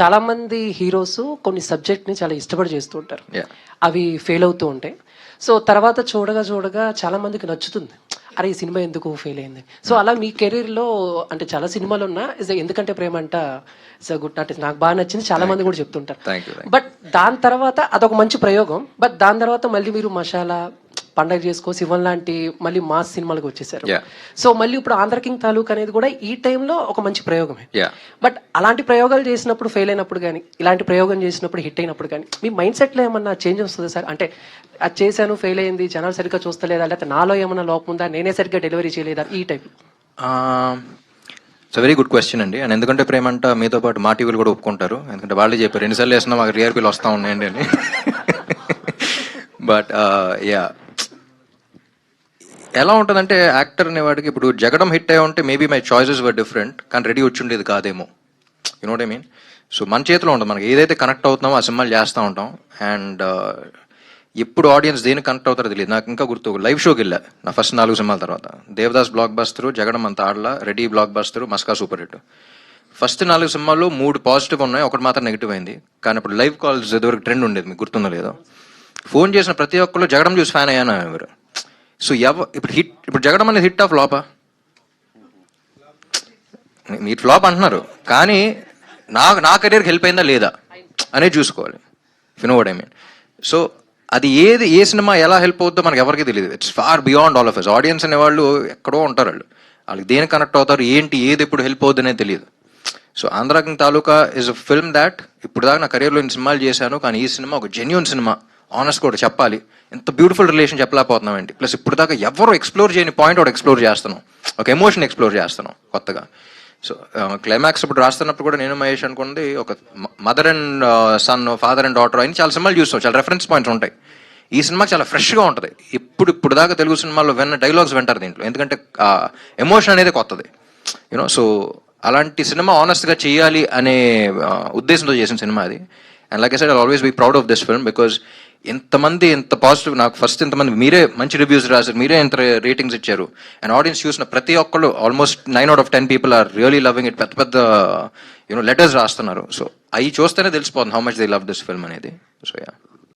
చాలా మంది హీరోస్ కొన్ని సబ్జెక్ట్ని చాలా ఇష్టపడి చేస్తూ ఉంటారు. అవి ఫెయిల్ అవుతూ ఉంటాయి. సో తర్వాత చూడగా చూడగా చాలా మందికి నచ్చుతుంది. అరే ఈ సినిమా ఎందుకు ఫెయిల్ అయింది? సో అలా మీ కెరీర్లో అంటే చాలా సినిమాలు ఉన్నా ఎందుకంటే ప్రేమ అంట ఇస్ గుడ్ అంటే నాకు బాగా నచ్చింది చాలా మంది కూడా చెప్తుంటారు. బట్ దాని తర్వాత అదొక మంచి ప్రయోగం. బట్ దాని తర్వాత మళ్ళీ మీరు మసాలా పండగ చేసుకో శివన్ లాంటి మళ్ళీ మాస్ సినిమాలకు వచ్చేసారు. సో మళ్ళీ ఇప్పుడు ఆంధ్ర కింగ్ తాలూక్ అనేది కూడా ఈ టైంలో ఒక మంచి ప్రయోగమే. యా బట్ అలాంటి ప్రయోగాలు చేసినప్పుడు ఫెయిల్ అయినప్పుడు కానీ ఇలాంటి ప్రయోగం చేసినప్పుడు హిట్ అయినప్పుడు కానీ మీ మైండ్ సెట్లో ఏమన్నా చేంజ్ వస్తుంది సార్? అంటే అది చేశాను ఫెయిల్ అయింది జనాలు సరిగ్గా చూస్తలేదా? లేకపోతే నాలో ఏమన్నా లోపం ఉందా? నేనే సరిగ్గా డెలివరీ చేయలేదా? ఈ type. It's very good question అండి. అండ్ ఎందుకంటే ప్రేమ అంట మీతో పాటు మా టీవీలు కూడా ఒప్పుకుంటారు. ఎందుకంటే వాళ్ళే చెప్పారు ఎన్నిసార్లు వేసినా మాకు టీఆర్పీలు వస్తూ ఉన్నాయండి అని. బట్ యా ఎలా ఉంటుందంటే యాక్టర్ అనేవాడికి ఇప్పుడు జగడం హిట్ అయ్యి ఉంటే maybe my choices were different కానీ రెడీ వచ్చి ఉండేది కాదేమో యునోట్ ఐ మీన్ సో మన చేతిలో ఉంటుంది మనకి. ఏదైతే కనెక్ట్ అవుతున్నామో ఆ సినిమాలు చేస్తూ ఉంటాం. అండ్ uh, ఎప్పుడు ఆడియన్స్ దేనికి కనెక్ట్ అవుతారో తెలియదు. నాకు ఇంకా గుర్తు లైవ్ షోకి వెళ్ళా నా ఫస్ట్ నాలుగు సినిమాల తర్వాత. దేవదాస్ బ్లాక్ బస్టర్ జగడం అంత ఆడలా Ready blockbuster Maska super hit first నాలుగు సినిమాల్లో మూడు పాజిటివ్ ఉన్నాయి ఒకటి మాత్రం నెగిటివ్ అయింది. కానీ ఇప్పుడు లైవ్ కాల్స్ ఇదివరకు ట్రెండ్ ఉండేది మీకు గుర్తుందో లేదో. ఫోన్ చేసిన ప్రతి ఒక్కరు జగడం చూసి ఫ్యాన్ అయ్యాను ఎవరు సో ఎవ ఇప్పుడు హిట్ ఇప్పుడు జగడం అనేది హిట్ ఆఫ్ ఫ్లాపా మీరు ఫ్లాప్ అంటున్నారు. కానీ నా నా కెరీర్కి హెల్ప్ అయిందా లేదా అనేది చూసుకోవాలి. నో ఐ మీన్ సో అది ఏది ఏ సినిమా ఎలా హెల్ప్ అవుతుందో మనకి ఎవరికి తెలియదు. It's far beyond all of us audience అనేవాళ్ళు ఎక్కడో ఉంటారు వాళ్ళు. వాళ్ళకి దేనికి కనెక్ట్ అవుతారు ఏంటి ఏది ఎప్పుడు హెల్ప్ అవుతుంది అనేది తెలియదు. So Andhra King Taluka is a film that ఇప్పుడు దాకా నా కెరీర్లో సినిమాలు చేశాను కానీ ఈ సినిమా ఒక జెన్యున్ సినిమా. ఆనెస్ట్ కూడా చెప్పాలి. ఎంత బ్యూటిఫుల్ రిలేషన్ చెప్పలేకపోతున్నామండి ప్లస్ ఇప్పుడు దాకా ఎవరు ఎక్స్ప్లోర్ చేయని పాయింట్ ఒకటి ఎక్స్ప్లోర్ చేస్తున్నాం. ఒక ఎమోషన్ ఎక్స్ప్లోర్ చేస్తున్నాం కొత్తగా. సో క్లైమాక్స్ ఇప్పుడు రాస్తున్నప్పుడు కూడా నేను మహేష్ అనుకున్నది ఒక mother and son father and daughter అని చాలా సినిమాలు చూస్తాం. చాలా రెఫరెన్స్ పాయింట్స్ ఉంటాయి. ఈ సినిమా చాలా ఫ్రెష్గా ఉంటుంది. ఇప్పుడు ఇప్పుడు దాకా తెలుగు సినిమాల్లో విన్న డైలాగ్స్ వింటారు దీంట్లో. ఎందుకంటే ఎమోషన్ అనేది కొత్తది. యూనో సో అలాంటి సినిమా ఆనెస్ట్గా చేయాలి అనే ఉద్దేశంతో చేసిన సినిమా అది. And like I side always be proud of this film because ఇంతమంది ఇంత పాజిటివ్ నాకు ఫస్ట్ ఇంతమంది మీరే మంచి రివ్యూస్ రాశారు మీరే ఇంత రేటింగ్స్ ఇచ్చారు. అండ్ ఆడియన్స్ చూసిన ప్రతి ఒక్కళ్ళు almost nine out of ten people are really loving it పెద్ద పెద్ద యూనో లెటర్స్ రాస్తున్నారు. సో అవి చూస్తేనే తెలిసిపోతుంది how much they love this film అనేది. So yeah